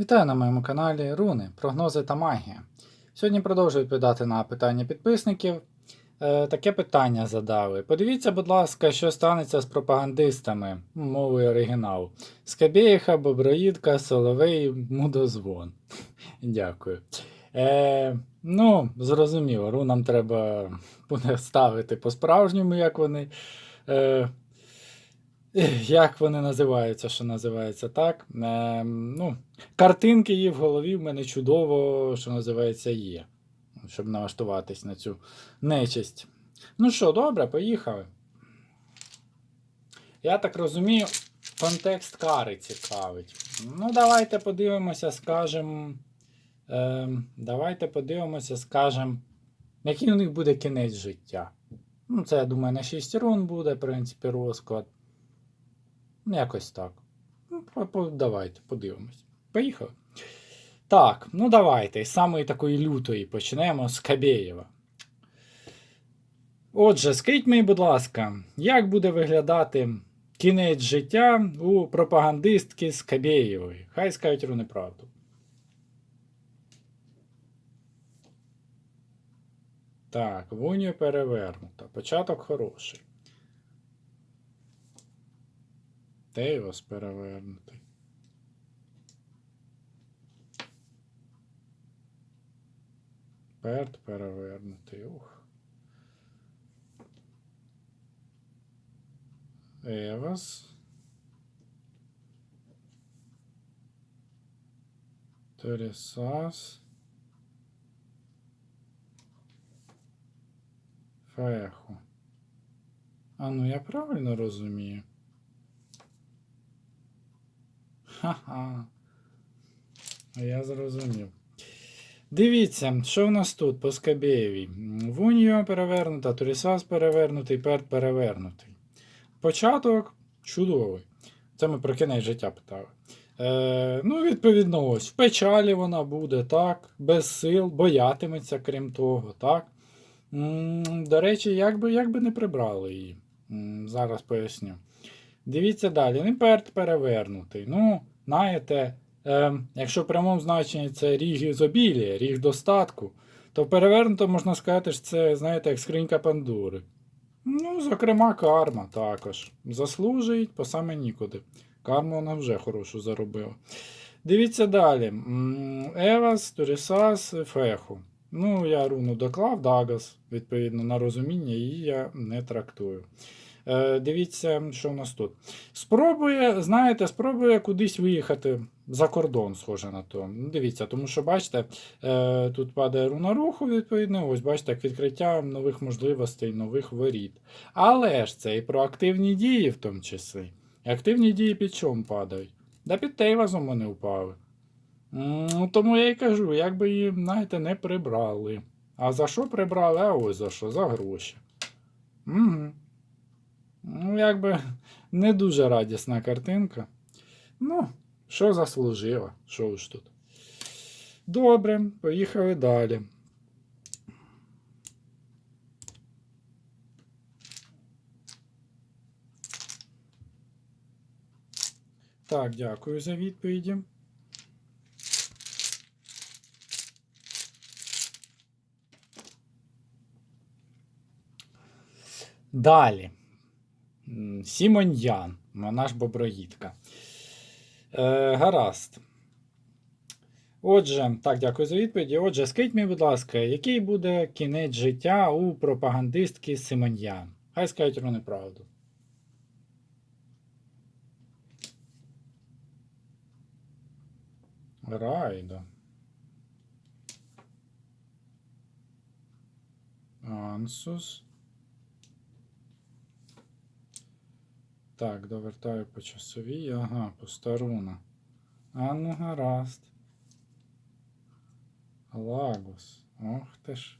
Вітаю на моєму каналі Руни, прогнози та магія. Сьогодні продовжую відповідати на питання підписників. Е, таке питання задали. Подивіться, будь ласка, що станеться з пропагандистами мовою оригіналу. Скабєєха, Боброїдка, Соловей, Мудозвон. Дякую. Е, ну, зрозуміло, рунам треба буде ставити по-справжньому, як вони. Е, як вони називаються, що називається так. Е, ну, Картинки її в голові в мене чудово, що називається, є. Щоб налаштуватись на цю нечисть. Ну що, добре, поїхали. Я так розумію, контекст кари цікавить. Ну, давайте подивимося, скажем. Е, давайте подивимося, скажем, який у них буде кінець життя. Ну, це, я думаю, на 6 рун буде, в принципі, розклад. Ну, якось так. Ну, давайте, подивимось. Поїхали. Так, ну давайте. З самої такої лютої почнемо з Кабєєва. Отже, скажіть мені, будь ласка, як буде виглядати кінець життя у пропагандистки з Кабєєвої? Хай скажуть руни правду. Так, вунію перевернута. Початок хороший. Тейвос перевернутий. Перт перевернутий. Ух. Евас. Торісас. Феху. А ну я правильно розумію? Ха-ха. Я зрозумів. Дивіться, що в нас тут по Скабєєвій. Вуньо перевернута, Турісас перевернутий, Перт перевернутий. Початок чудовий. Це ми про кінець життя питали. Е, ну, відповідно, ось в печалі вона буде, так, без сил, боятиметься, крім того, так. До речі, як би, як би не прибрали її. Зараз поясню. Дивіться далі. Імперт перевернутий. Ну, знаєте, е, якщо в прямому значенні це ріг ізобілія, ріг достатку, то перевернуто можна сказати, що це, знаєте, як скринька Пандури. Ну, зокрема, карма також. Заслужують по саме нікуди. Карму вона вже хорошу заробила. Дивіться далі. Евас, Турісас, Феху. Ну, я руну доклав, Дагас, відповідно, на розуміння, її я не трактую. Е, дивіться, що в нас тут. Спробує, знаєте, спробує кудись виїхати за кордон, схоже на то. Ну, Дивіться, тому що, бачите, е, тут падає руна руху, відповідно, ось бачите, як відкриття нових можливостей, нових воріт. Але ж це і про активні дії в тому числі. Активні дії під чому падають? Да під Тейвазом вони впали. М, Тому я й кажу, як би її, знаєте, не прибрали. А за що прибрали? А ось за що? За гроші. Угу. Ну, якби не дуже радісна картинка. Ну, що заслужила? Що ж тут? Добре, поїхали далі. Так, дякую за відповіді. Далі. Сімоньян, вона ж боброїдка. Е, гаразд. Отже, так, дякую за відповіді. Отже, скажіть мені, будь ласка, який буде кінець життя у пропагандистки Симоньян? Хай скажуть вони правду. Райдо. Ансус. Так, довертаю по часовій. Ага, постаруна. А ну гаразд. Лагус. Ох ти ж.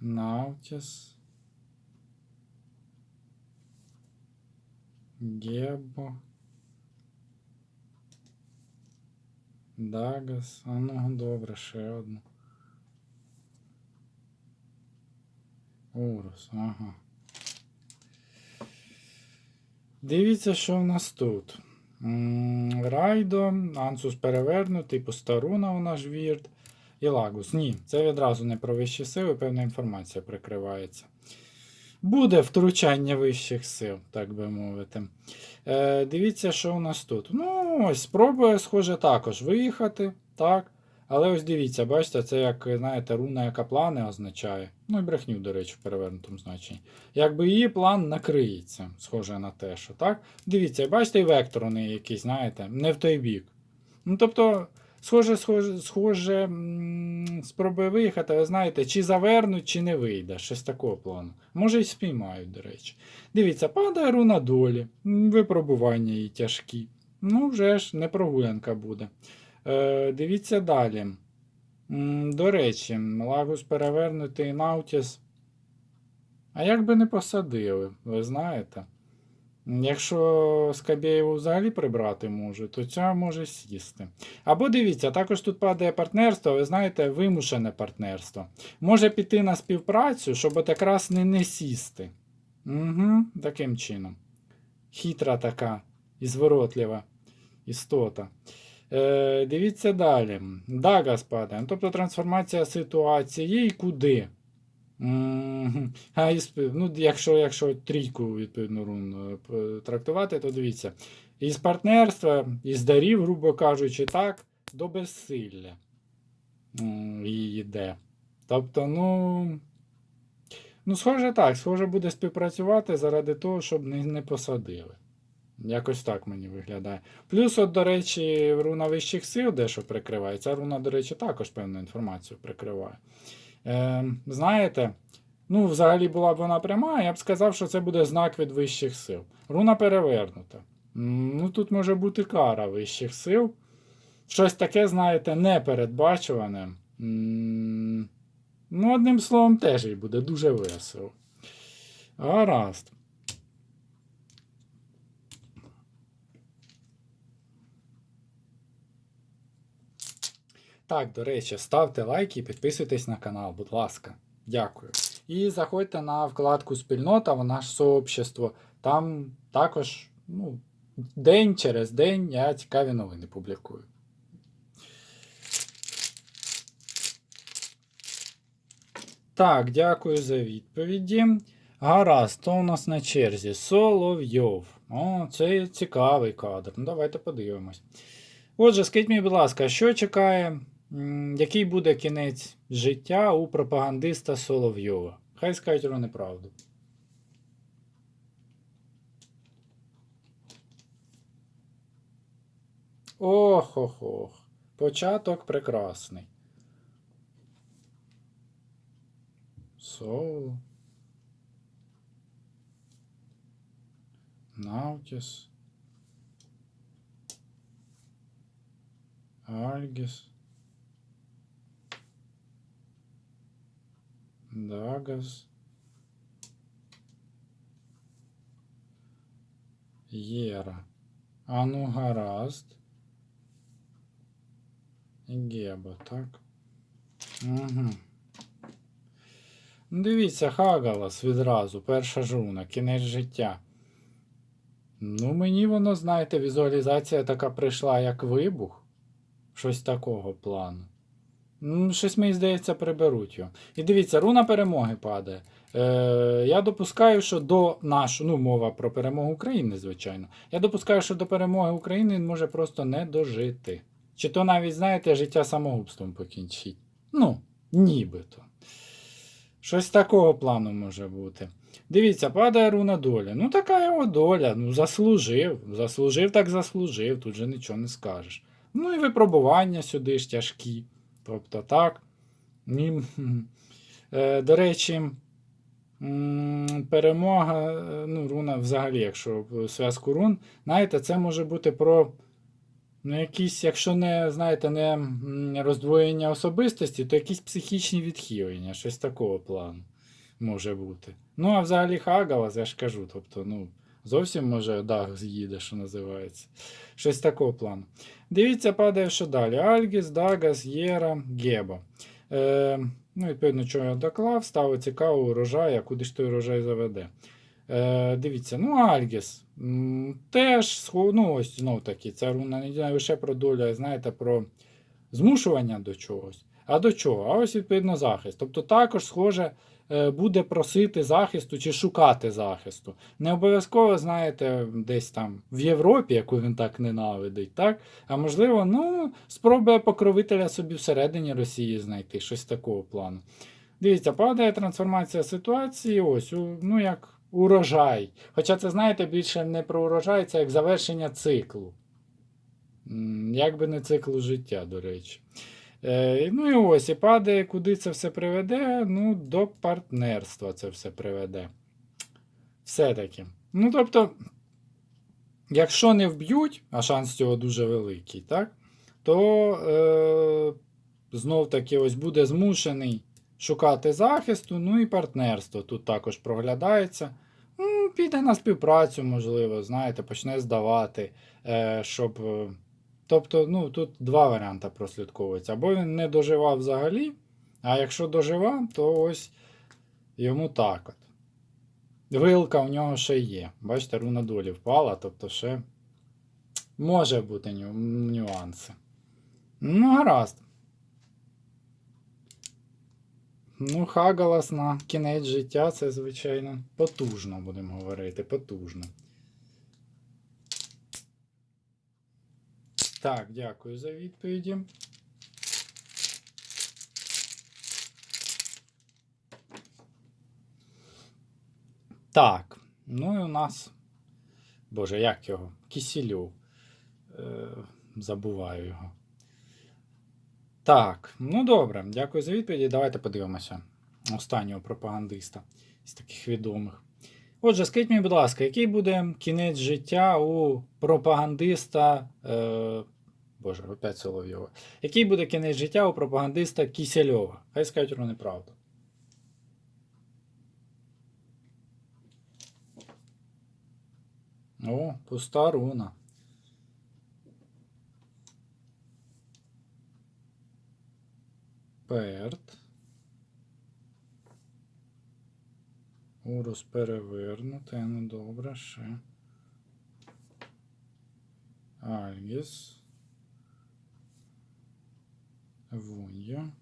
Навтіс. Гебо. Дагас. А ну добре, ще одну. Урус, ага. Дивіться, що в нас тут. Райдо, Ансус перевернутий, Постаруна вона ж вірт. І Лагус. Ні, це відразу не про вищі сили, певна інформація прикривається. Буде втручання вищих сил, так би мовити. Е, дивіться, що у нас тут. Ну, ось, спробує, схоже, також виїхати. Так. Але ось дивіться, бачите, це як, знаєте, руна, яка плани означає. Ну і брехню, до речі, в перевернутому значенні. Якби її план накриється, схоже на те, що так. Дивіться, бачите, і вектор у неї якийсь, знаєте, не в той бік. Ну, тобто, схоже, схоже, схоже спробує виїхати, ви знаєте, чи завернуть, чи не вийде. Щось такого плану. Може, й спіймають, до речі. Дивіться, падає руна долі, випробування її тяжкі. Ну, вже ж, не прогулянка буде. Е, дивіться далі. До речі, Лагус перевернутий Наутіс. А як би не посадили, ви знаєте? Якщо Скабєєву взагалі прибрати може, то ця може сісти. Або дивіться, також тут падає партнерство, ви знаєте, вимушене партнерство. Може піти на співпрацю, щоб от якраз не, не сісти. Угу, таким чином. Хитра така і зворотлива істота. Е, дивіться далі. Дага спадає. Ну, Тобто трансформація ситуації і куди. А, ну, якщо, якщо трійку відповідно рун е, трактувати, то дивіться. Із партнерства, із дарів, грубо кажучи, так, до безсилля її йде. Тобто, ну. Ну, схоже так, схоже буде співпрацювати заради того, щоб не, не посадили. Якось так мені виглядає. Плюс, от, до речі, руна вищих сил дещо прикриває. Ця руна, до речі, також певну інформацію прикриває. Е, знаєте, ну, взагалі була б вона пряма, я б сказав, що це буде знак від вищих сил. Руна перевернута. Ну, тут може бути кара вищих сил. Щось таке, знаєте, непередбачуване. Ну, одним словом, теж їй буде дуже весело. Гаразд. Так, до речі, ставте лайки і підписуйтесь на канал, будь ласка. Дякую. І заходьте на вкладку Спільнота, вона ж сообщество. Там також ну, день через день я цікаві новини публікую. Так, дякую за відповіді. Гаразд, то у нас на черзі Соловйов. О, це цікавий кадр. Ну, давайте подивимось. Отже, скажіть мені, будь ласка, що чекає, який буде кінець життя у пропагандиста Соловйова? Хай скажуть про неправду. Ох, ох, ох. Початок прекрасний. Соло. Наутіс. Альгіс. Дагас. Єра. А ну гаразд. Геба, так? Угу. Дивіться, Хагалас відразу, перша жуна, кінець життя. Ну, мені воно, знаєте, візуалізація така прийшла як вибух. Щось такого плану. Щось мені здається, приберуть його. І дивіться, руна перемоги падає. Е, я допускаю, що до нашої, ну, мова про перемогу України, звичайно. Я допускаю, що до перемоги України він може просто не дожити. Чи то навіть, знаєте, життя самогубством покінчить. Ну, нібито. Щось такого плану може бути. Дивіться, падає руна доля. Ну, така його доля. Ну, заслужив. Заслужив, так заслужив. Тут же нічого не скажеш. Ну і випробування сюди ж тяжкі. Тобто так. Е, До речі, перемога, е, ну, руна взагалі, якщо зв'язку рун, знаєте, це може бути про. Ну, якісь, якщо не, знаєте, не роздвоєння особистості, то якісь психічні відхилення, щось такого плану може бути. Ну, а взагалі Хагалас, я ж кажу, тобто, ну, зовсім може дах з'їде, що називається. Щось такого плану. Дивіться, падає, що далі. Альгіс, Дагас, Єра, Геба. Е, ну, відповідно, що я доклав, стало цікаво урожай, а куди ж той урожай заведе. Е, дивіться, ну Альгіс. Теж ну, ось знов таки, ця руна не лише про долю, а знаєте, про змушування до чогось. А до чого? А ось відповідно захист. Тобто також, схоже, буде просити захисту чи шукати захисту. Не обов'язково, знаєте, десь там в Європі, яку він так ненавидить, так? А можливо, ну, спробує покровителя собі всередині Росії знайти, щось такого плану. Дивіться, падає трансформація ситуації, ось, ну як урожай. Хоча це, знаєте, більше не про урожай, це як завершення циклу. Як би не циклу життя, до речі. Е, ну і ось, і падає, куди це все приведе? Ну, до партнерства це все приведе. Все-таки. Ну, тобто, якщо не вб'ють, а шанс цього дуже великий, так? То е, знов таки ось буде змушений шукати захисту, ну і партнерство тут також проглядається. Ну, піде на співпрацю, можливо, знаєте, почне здавати, е, щоб. Тобто, ну, тут два варіанти прослідковуються. Або він не доживав взагалі, а якщо доживав, то ось йому так от. Вилка у нього ще є. Бачите, руна долі впала, тобто ще може бути ню- нюанси. Ну, гаразд. Ну, Хагалас на кінець життя це, звичайно, потужно, будемо говорити, потужно. Так, дякую за відповіді. Так, ну і у нас. Боже, як його? Кісільов. Е, забуваю його. Так, ну добре, дякую за відповіді. Давайте подивимося останнього пропагандиста з таких відомих. Отже, скажіть мені, будь ласка, який буде кінець життя у пропагандиста. Е, Боже, опять Соловйова. Який буде кінець життя у пропагандиста Кісельова? Хай скажуть про неправду. О, пуста руна. Перт. Урус перевернути, ну добре, ще. Альгіс. Вунья.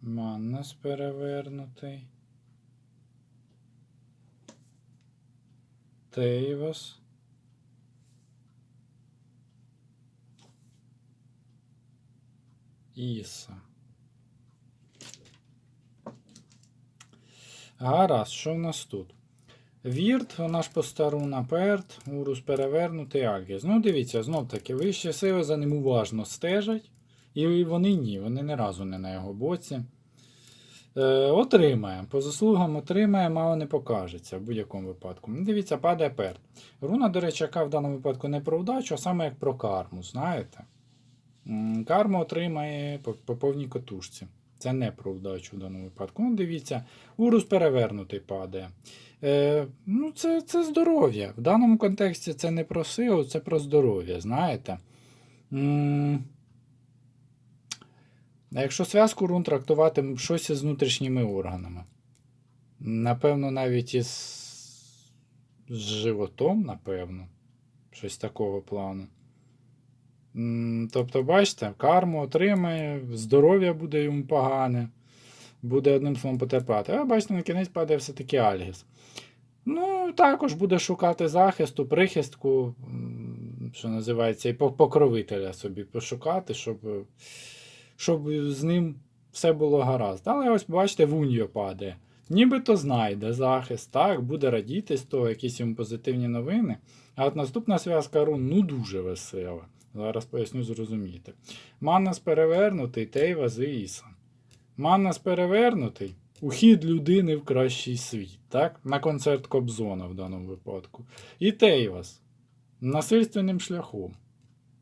Маннас перевернутий. Тейвас. Іса. Гаразд, що в нас тут? Вірт, ж постаруна Перт, Урус перевернутий Альгіс. Ну, дивіться, знов таки, вищі сили за ним уважно стежать. І вони ні, вони ні разу не на його боці. Е, отримає. По заслугам отримає, мало не покажеться в будь-якому випадку. Ну, Дивіться, падає Перт. Руна, до речі, яка в даному випадку не про вдачу, а саме як про карму, знаєте? Карму отримає по, по повній котушці. Це не про вдачу в даному випадку. Ну, дивіться, урус перевернутий падає. Е, ну, це, це здоров'я. В даному контексті це не про силу, це про здоров'я, знаєте. М, А якщо зв'язку рун трактувати щось із внутрішніми органами. Напевно, навіть із з животом, напевно. Щось такого плану. Тобто, бачите, карму отримає, здоров'я буде йому погане, буде одним словом потерпати. А бачите, на кінець падає все-таки Альгіс. Ну, також буде шукати захисту, прихистку, що називається, і покровителя собі пошукати, щоб, щоб з ним все було гаразд. Але ось бачите, Вуньо падає. Нібито знайде захист, так, буде радіти з того, якісь йому позитивні новини. А от наступна зв'язка рун ну дуже весела. Зараз поясню, зрозумієте. Маннас перевернутий, Тейва з Іса. Маннас перевернутий. Ухід людини в кращий світ, так? На концерт Кобзона в даному випадку. І Тейвас насильственним шляхом.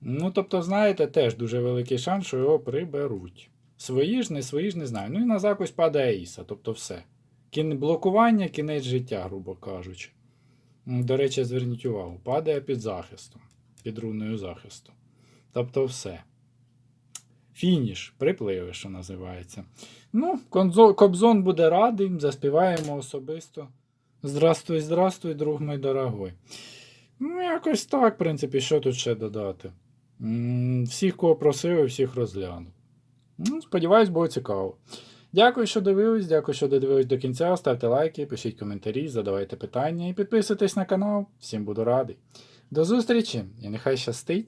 Ну, тобто, знаєте, теж дуже великий шанс, що його приберуть. Свої ж, не свої ж не знаю. Ну і на закусь падає Іса, тобто все. Кін... Блокування, кінець життя, грубо кажучи. До речі, зверніть увагу, падає під захистом, під руною захисту. Тобто все. Фініш, припливи, що називається. Ну, Кобзон буде радий, заспіваємо особисто. Здрастуй, здрастуй, друг мій дорогой. Ну, якось так, в принципі, що тут ще додати. Всіх, кого просили, всіх розглянув. Ну, сподіваюсь, було цікаво. Дякую, що дивились, дякую, що додивились до кінця. Ставте лайки, пишіть коментарі, задавайте питання і підписуйтесь на канал. Всім буду радий. До зустрічі і нехай щастить!